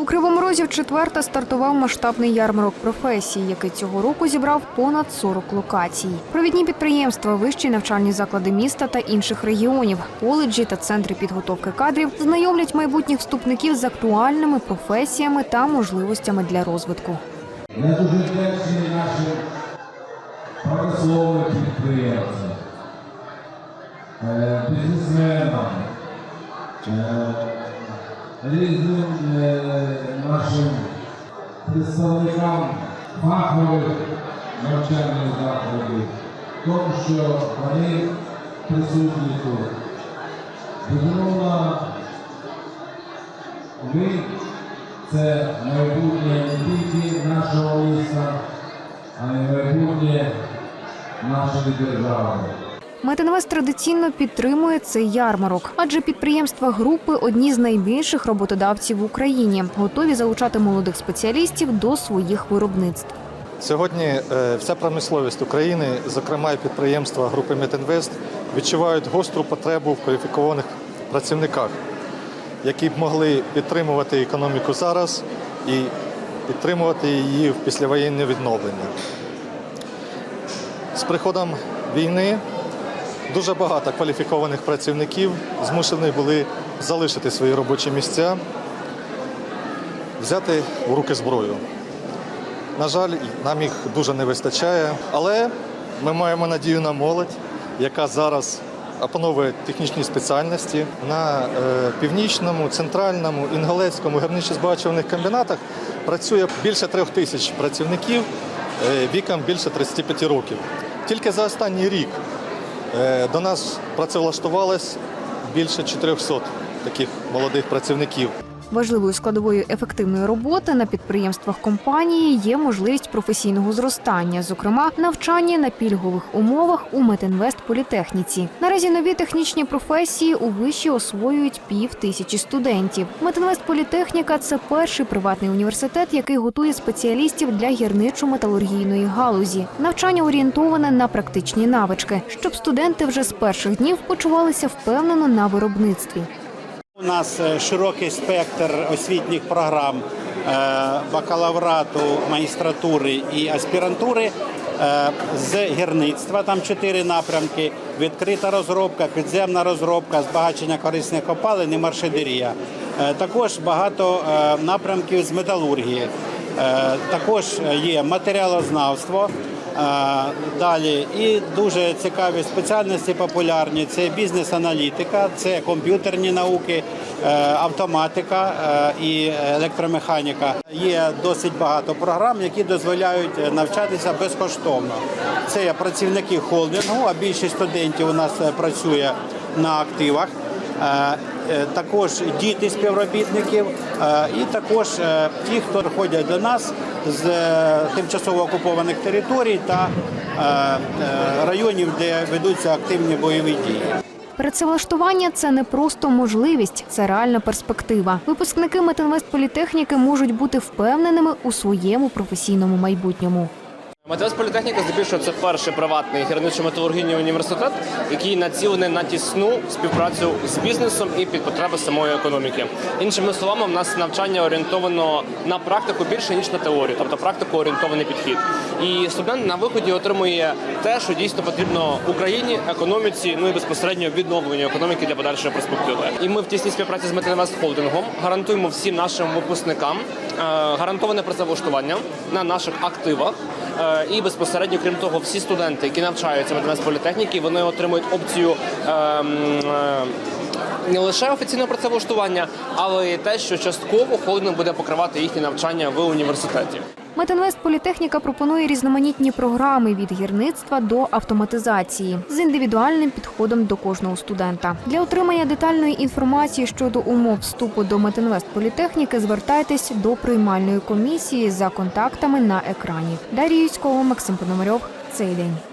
У Кривому Розі вчетверте стартував масштабний ярмарок професій, який цього року зібрав понад 40 локацій. Провідні підприємства, вищі навчальні заклади міста та інших регіонів, коледжі та центри підготовки кадрів знайомлять майбутніх вступників з актуальними професіями та можливостями для розвитку. Я дуже вдячний нашим промисловим підприємцям, е, бізнесменам, е, різним е, нашим представникам фахових навчальних закладів, тому що вони присутні тут. Безумовно, ви це майбутнє не тільки нашого міста, а й майбутнє нашої держави. Метинвест традиційно підтримує цей ярмарок, адже підприємства групи одні з найбільших роботодавців в Україні, готові залучати молодих спеціалістів до своїх виробництв. Сьогодні е, вся промисловість України, зокрема і підприємства групи Метінвест, відчувають гостру потребу в кваліфікованих працівниках, які б могли підтримувати економіку зараз і підтримувати її в післявоєнне відновлення. З приходом війни дуже багато кваліфікованих працівників змушені були залишити свої робочі місця, взяти в руки зброю. На жаль, нам їх дуже не вистачає, але ми маємо надію на молодь, яка зараз опановує технічні спеціальності на е, північному, центральному, інгалецькому гірничо-збагачувальних комбінатах працює більше трьох тисяч працівників е, віком більше 35 років. Тільки за останній рік до нас працевлаштувалось більше 400 таких молодих працівників. Важливою складовою ефективної роботи на підприємствах компанії є можливість професійного зростання, зокрема навчання на пільгових умовах у Метинвест політехніці. Наразі нові технічні професії у виші освоюють пів тисячі студентів. Метинвест політехніка це перший приватний університет, який готує спеціалістів для гірничо-металургійної галузі. Навчання орієнтоване на практичні навички, щоб студенти вже з перших днів почувалися впевнено на виробництві. Нас е, широкий спектр освітніх програм е, бакалаврату, магістратури і аспірантури. Е, З гірництва там чотири напрямки: відкрита розробка, підземна розробка, збагачення корисних копалин і маршедерія. Е, Також багато напрямків з металургії. Також є матеріалознавство. Далі і дуже цікаві спеціальності популярні. Це бізнес-аналітика, це комп'ютерні науки, е, автоматика е, і електромеханіка. Є досить багато програм, які дозволяють е, навчатися безкоштовно. Це працівники холдингу, а більшість студентів у нас працює на активах. Е, Також діти співробітників, е, і також е, ті, хто приходять до нас з тимчасово окупованих територій та районів, де ведуться активні бойові дії. Працевлаштування це не просто можливість, це реальна перспектива. Випускники Метинвест політехніки можуть бути впевненими у своєму професійному майбутньому. Матеус політехніка здебільшого це перший приватний гірничо-металургійний університет, який націлений на тісну співпрацю з бізнесом і під потреби самої економіки. Іншими словами, в нас навчання орієнтовано на практику більше ніж на теорію, тобто практику орієнтований підхід. І студент на виході отримує те, що дійсно потрібно Україні, економіці, ну і безпосередньо відновленню економіки для подальшої перспективи. І ми в тісній співпраці з Метинвест Холдингом гарантуємо всім нашим випускникам е, гарантоване працевлаштування на наших активах. І безпосередньо, крім того, всі студенти, які навчаються в політехніки, вони отримують опцію ем, е, не лише офіційного працевлаштування, але й те, що частково холдинг буде покривати їхнє навчання в університеті. Метинвест політехніка пропонує різноманітні програми від гірництва до автоматизації з індивідуальним підходом до кожного студента. Для отримання детальної інформації щодо умов вступу до Метинвест політехніки звертайтесь до приймальної комісії за контактами на екрані. Дарія Юцького, Максим Пономарьов. Цей день.